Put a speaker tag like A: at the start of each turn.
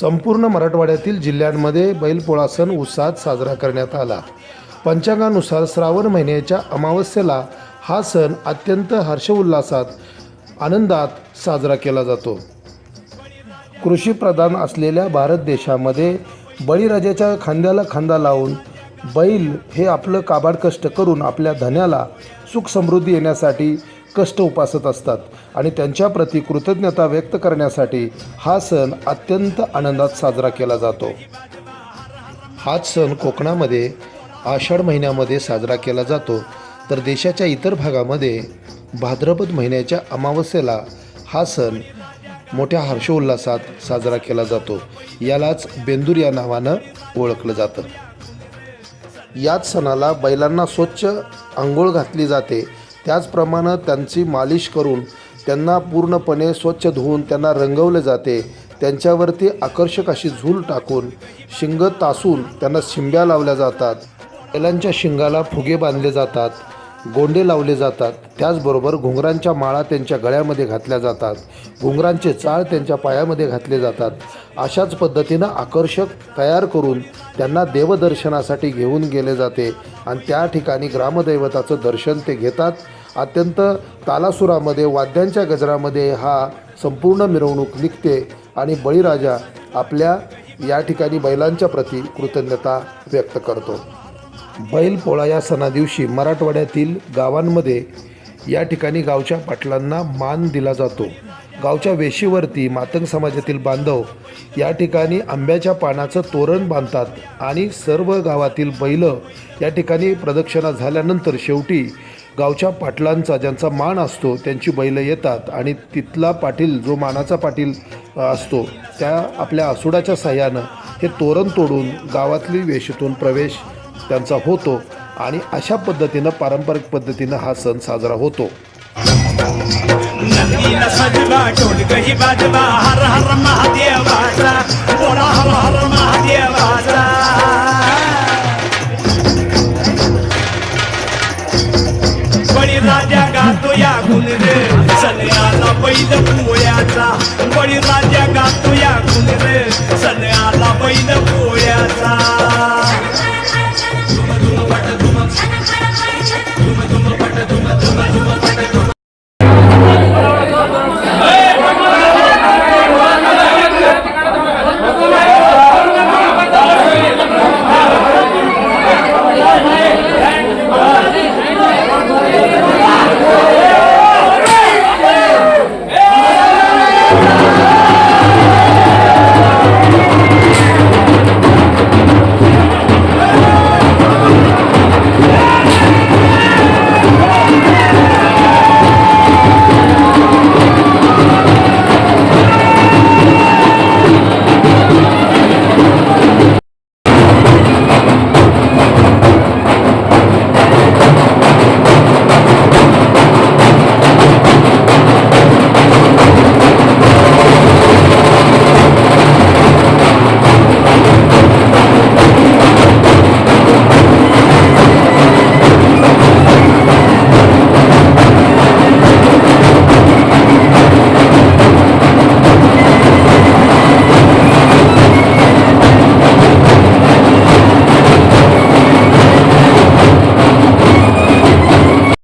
A: संपूर्ण मराठवाड्यातील जिल्ह्यांमध्ये बैलपोळा सण उत्साहात साजरा करण्यात आला. पंचांगानुसार श्रावण महिन्याच्या अमावस्येला हा सण अत्यंत हर्षोल्लासात आनंदात साजरा केला जातो. कृषीप्रधान असलेल्या भारत देशामध्ये बळीराजाच्या खांद्याला खांदा लावून बैल हे आपलं काबाड कष्ट करून आपल्या धन्याला सुख समृद्धी येण्यासाठी कष्ट उपासत असतात आणि त्यांच्याप्रती कृतज्ञता व्यक्त करण्यासाठी हा सण अत्यंत आनंदात साजरा केला जातो. हाच सण कोकणामध्ये आषाढ महिन्यामध्ये साजरा केला जातो. तर देशाच्या इतर भागामध्ये भाद्रपद महिन्याच्या अमावस्येला हा सण मोठ्या हर्षोल्लासात साजरा केला जातो. यालाच बेंदूर या नावानं ओळखलं जातं. याच सणाला बैलांना स्वच्छ आंघोळ घातली जाते. त्याचप्रमाणे त्यांची मालिश करून त्यांना पूर्णपणे स्वच्छ धुवून त्यांना रंगवले जाते. त्यांच्यावरती आकर्षक अशी झूल टाकून शिंग तासून त्यांना शिंब्या लावल्या जातात. बैलांच्या शिंगाला फुगे बांधले जातात. गोंडे लावले जातात. त्याचबरोबर घुंगरांच्या माळा त्यांच्या गळ्यामध्ये घातल्या जातात. घुंगरांचे चाळ त्यांच्या पायामध्ये घातले जातात. अशाच पद्धतीनं आकर्षक तयार करून त्यांना देवदर्शनासाठी घेऊन गेले जाते आणि त्या ठिकाणी ग्रामदैवताचं दर्शन ते घेतात. अत्यंत तालासुरामध्ये वाद्यांच्या गजरामध्ये हा संपूर्ण मिरवणूक निघते आणि बळीराजा आपल्या या ठिकाणी बैलांच्या प्रती कृतज्ञता व्यक्त करतो. बैलपोळा या सणादिवशी मराठवाड्यातील गावांमध्ये या ठिकाणी गावच्या पाटलांना मान दिला जातो. गावच्या वेशीवरती मातंग समाजातील बांधव या ठिकाणी आंब्याच्या पानाचं तोरण बांधतात आणि सर्व गावातील बैल या ठिकाणी प्रदक्षिणा झाल्यानंतर शेवटी गावच्या पाटलांचा ज्यांचा मान असतो त्यांची बैलं येतात आणि तिथला पाटील जो मानाचा पाटील असतो त्या आपल्या आसुडाच्या साह्यानं हे तोरण तोडून गावातली वेशीतून प्रवेश त्यांचा होतो आणि अशा पद्धतीनं पारंपरिक पद्धतीनं हा सण साजरा होतो.
B: राजा गातो या गुण रे सन्याला बैल पोळ्याचा बळी राजा गा